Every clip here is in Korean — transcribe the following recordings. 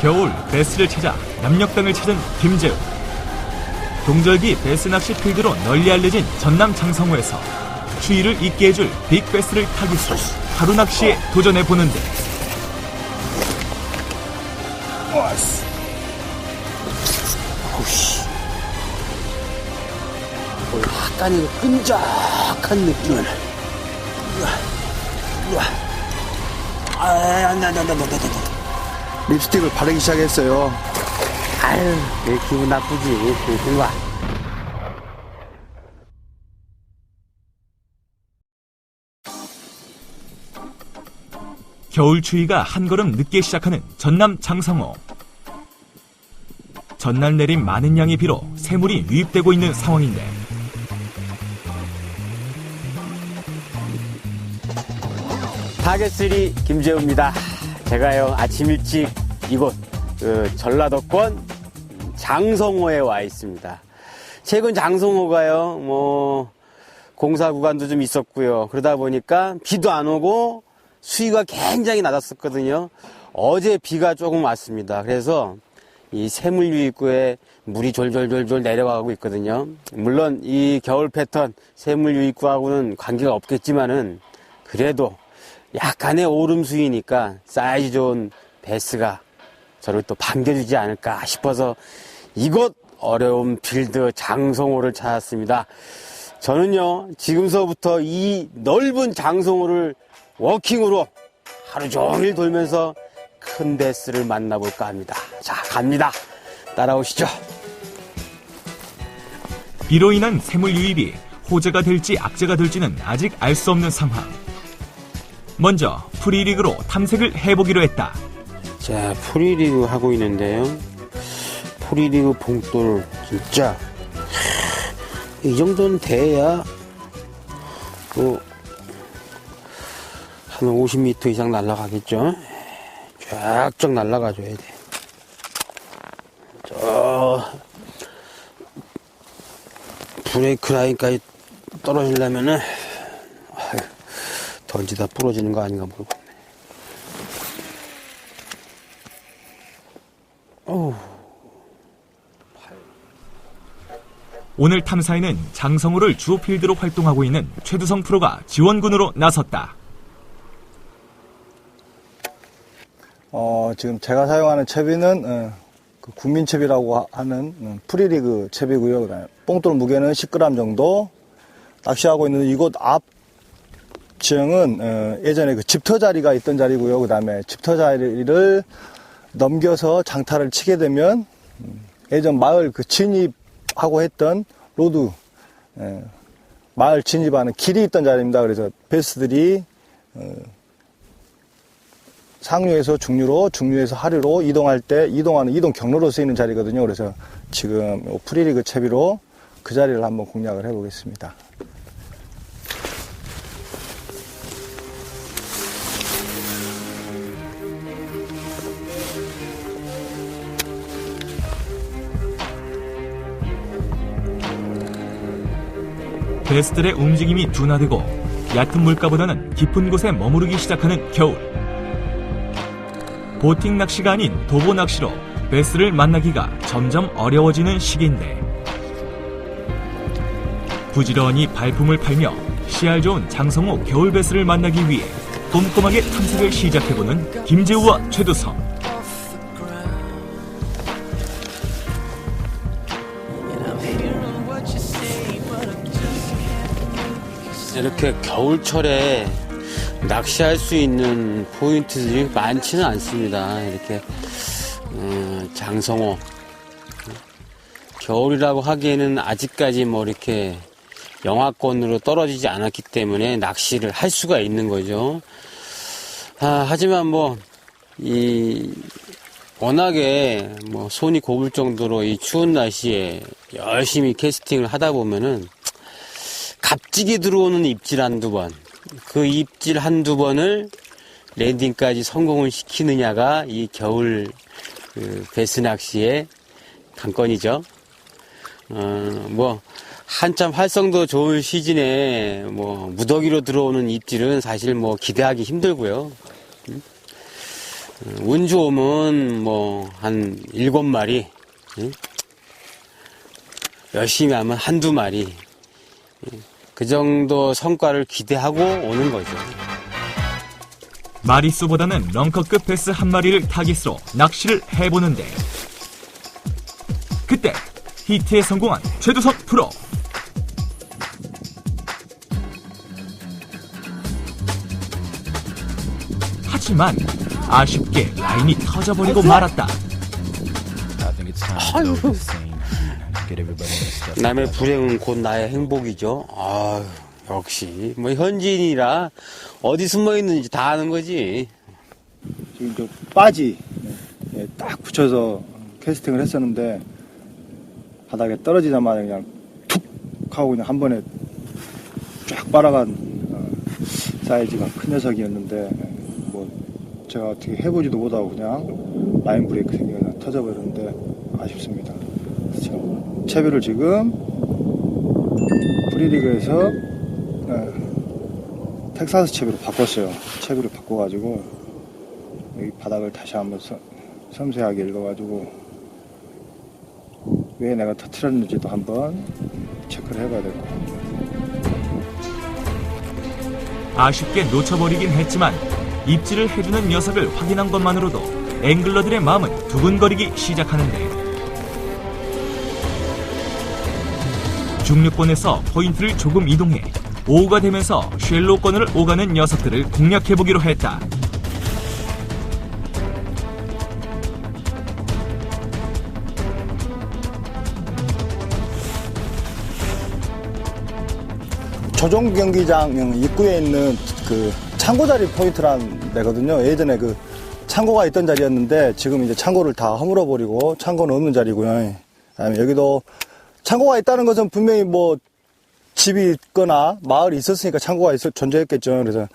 겨울 베스를 찾아 남녘땅을 찾은 김재우. 동절기 베스 낚시 필드로 널리 알려진 전남 장성호에서 추위를 잊게 해줄 빅베스를 위해 하루 낚시에 도전해 보는데. 약간 이거 끈적한 느낌을. 아, 안 돼, 안 돼, 안 돼, 안 돼, 안 돼. 립스틱을 바르기 시작했어요. 아유, 내 기분 나쁘지. 이리 와. 겨울 추위가 한 걸음 늦게 시작하는 전남 장성호. 전날 내린 많은 양의 비로 새물이 유입되고 있는 상황인데 타겟3 김재우입니다. 제가요, 아침 일찍 이곳, 그 전라도권 장성호에 와 있습니다. 최근 장성호가요, 뭐, 공사 구간도 좀 있었고요. 그러다 보니까 비도 안 오고 수위가 굉장히 낮았었거든요. 어제 비가 조금 왔습니다. 그래서 이 새물 유입구에 물이 졸졸졸졸 내려가고 있거든요. 물론 이 겨울 패턴 새물 유입구하고는 관계가 없겠지만은 그래도 약간의 오름 수위니까 사이즈 좋은 베스가 저를 또 반겨주지 않을까 싶어서 이곳 어려운 필드 장성호를 찾았습니다. 저는요, 지금서부터 이 넓은 장성호를 워킹으로 하루 종일 돌면서 큰 베스를 만나볼까 합니다. 자, 갑니다. 따라오시죠. 비로 인한 새물 유입이 호재가 될지 악재가 될지는 아직 알 수 없는 상황. 먼저 프리리그로 탐색을 해보기로 했다. 자, 프리리그 하고 있는데요. 프리리그 봉돌 진짜 이 정도는 돼야 뭐, 한 50m 이상 날아가겠죠. 쫙쫙 날아가줘야 돼. 저 브레이크 라인까지 떨어지려면은 던지다 부러지는 거 아닌가 모르겠네. 어우. 오늘 탐사에는 장성호를 주 필드로 활동하고 있는 최두성 프로가 지원군으로 나섰다. 어, 지금 제가 사용하는 채비는 어, 그 국민채비라고 하- 하는 어, 프리리그 채비고요. 뽕돌 무게는 10g 정도. 낚시하고 있는 이곳 앞 지형은 어, 예전에 그 집터 자리가 있던 자리고요. 그다음에 집터 자리를 넘겨서 장타를 치게 되면 음, 예전 마을 그 진입하고 했던 로드 예, 마을 진입하는 길이 있던 자리입니다. 그래서 베스들이 상류에서 중류로, 중류에서 하류로 이동할 때 이동하는 이동 경로로 쓰이는 자리거든요. 그래서 지금 요 프리리그 채비로 그 자리를 한번 공략을 해보겠습니다. 베스들의 움직임이 둔화되고 얕은 물가보다는 깊은 곳에 머무르기 시작하는 겨울. 보팅 낚시가 아닌 도보 낚시로 베스를 만나기가 점점 어려워지는 시기인데 부지런히 발품을 팔며 씨알 좋은 장성호 겨울 베스를 만나기 위해 꼼꼼하게 탐색을 시작해보는 김재우와 최두성. 이렇게 겨울철에 낚시할 수 있는 포인트들이 많지는 않습니다. 이렇게 어, 장성호 겨울이라고 하기에는 아직까지 뭐 이렇게 영하권으로 떨어지지 않았기 때문에 낚시를 할 수가 있는 거죠. 아, 하지만 뭐 이 워낙에 뭐 손이 고물 정도로 이 추운 날씨에 열심히 캐스팅을 하다 보면은 갑자기 들어오는 입질 한두 번, 그 입질 한두 번을 랜딩까지 성공을 시키느냐가 이 겨울 그 베스 낚시의 관건이죠. 어, 뭐, 한참 활성도 좋은 시즌에 뭐, 무더기로 들어오는 입질은 사실 뭐 기대하기 힘들고요. 음? 운 좋으면 뭐 한 일곱 마리 응? 열심히 하면 한두 마리 응? 그 정도 성과를 기대하고 오는 거죠. 마리수보다는 런커급 베스 한 마리를 타깃으로 낚시를 해보는데 그때 히트에 성공한 최두석 프로. 하지만 아쉽게 라인이 터져버리고 말았다. Think 남의 불행은 곧 나의 행복이죠. 아 역시 뭐 현지인이라 어디 숨어 있는지 다 아는 거지. 지금 저 빠지 예, 딱 붙여서 캐스팅을 했었는데 바닥에 떨어지자마자 그냥 툭 하고 그냥 한 번에 쫙 빨아간 어, 사이즈가 큰 녀석이었는데 예, 뭐 제가 어떻게 해보지도 못하고 그냥 라인 브레이크 생겨 그냥 터져버렸는데 아쉽습니다. 지금 채비를 지금 프리리그에서 예, 텍사스 채비로 바꿨어요. 채비를 바꿔가지고 여기 바닥을 다시 한번 서- 섬세하게 읽어가지고 왜 내가 터트렸는지도 한번 체크를 해봐야 될 것 같아요. 아쉽게 놓쳐버리긴 했지만 입질을 해주는 녀석을 확인한 것만으로도 앵글러들의 마음은 두근거리기 시작하는데 중류권에서 포인트를 조금 이동해 오후가 되면서 쉘로권을 오가는 녀석들을 공략해보기로 했다. 조종 경기장 입구에 있는 그 창고 자리 포인트란 데거든요. 예전에 그 창고가 있던 자리였는데 지금 이제 창고를 다 허물어 버리고 창고는 없는 자리고요. 여기도 창고가 있다는 것은 분명히 뭐 집이 있거나 마을이 있었으니까 창고가 있어 존재했겠죠. 그래서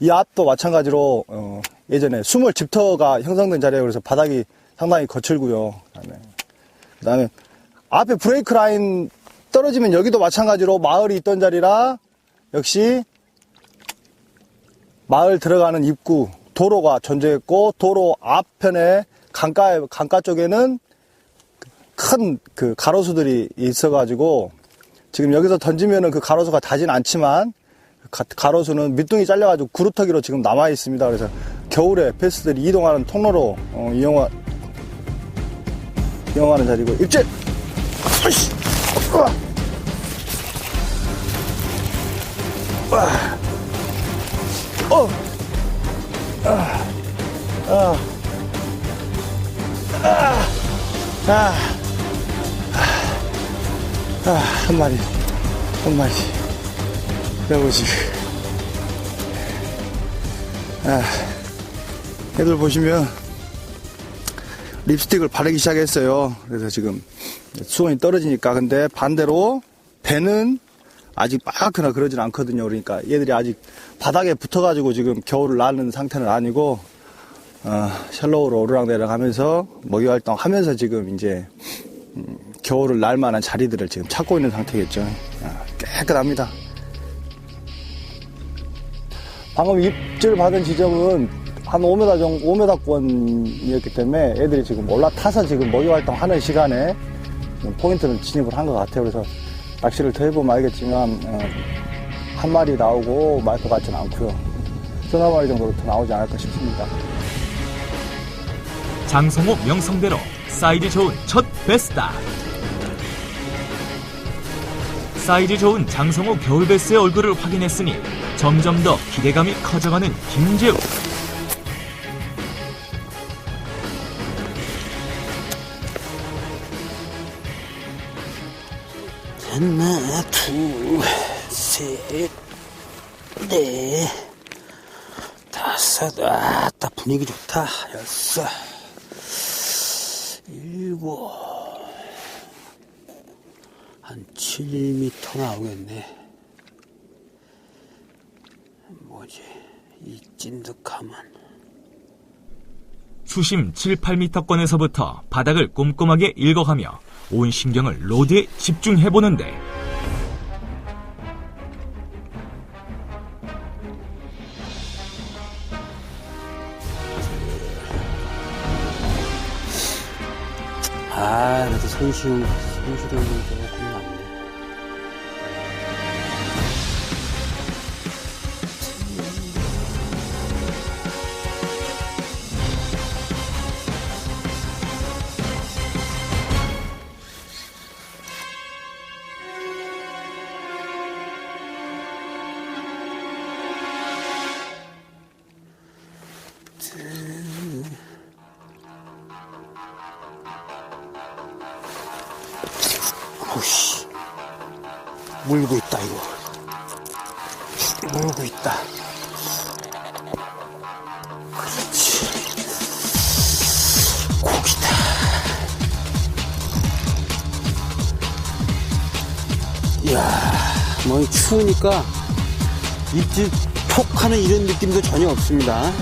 이 앞도 마찬가지로 어, 예전에 수몰 집터가 형성된 자리예요. 그래서 바닥이 상당히 거칠고요. 그다음에 그다음에 앞에 브레이크 라인 떨어지면 여기도 마찬가지로 마을이 있던 자리라 역시 마을 들어가는 입구 도로가 존재했고 도로 앞편에 강가 강가 쪽에는 큰 그 가로수들이 있어가지고 지금 여기서 던지면은 그 가로수가 닿진 않지만 가, 가로수는 밑둥이 잘려가지고 구루터기로 지금 남아 있습니다. 그래서 겨울에 패스들이 이동하는 통로로 어, 이용하 이용하는 자리고 입질. 으이씨! 으아! 어. 아. 아. 아. 아. 아. 한 마리. 한 마리. 여보지. 아. 애들 보시면 립스틱을 바르기 시작했어요. 그래서 지금 수온이 떨어지니까 근데 반대로 배는 아직 빠거나 그러진 않거든요. 그러니까 얘들이 아직 바닥에 붙어가지고 지금 겨울을 나는 상태는 아니고 어, 샬로우로 오르락내리락 하면서 먹이 활동하면서 지금 이제 음, 겨울을 날 만한 자리들을 지금 찾고 있는 상태겠죠. 아, 깨끗합니다. 방금 입질 받은 지점은 한 5m 정도, 5m권이었기 때문에 애들이 지금 올라타서 지금 먹이 활동하는 시간에 지금 포인트를 진입을 한 것 같아요. 그래서 낚시를 더 해보면 알겠지만, 어, 한 마리 나오고 말 것 같지는 않고요. 서너 마리 정도로 더 나오지 않을까 싶습니다. 장성호 명성대로 사이즈 좋은 첫 베스다. 사이즈 좋은 장성호 겨울베스의 얼굴을 확인했으니 점점 더 기대감이 커져가는 김재우. 하나, 둘, 셋, 넷, 다섯, 아, 딱 분위기 좋다. 여섯, 일곱, 한 7m 나오겠네. 뭐지? 이 찐득함은. 수심 7, 8m권에서부터 바닥을 꼼꼼하게 읽어가며 온 신경을 로드에 집중해보는데 아, 나도 손쉬운, 손쉬운 건데. 물고 있다, 이거. 물고 있다. 그렇지. 고기다. 이야, 뭐, 추우니까 입질 톡 하는 이런 느낌도 전혀 없습니다.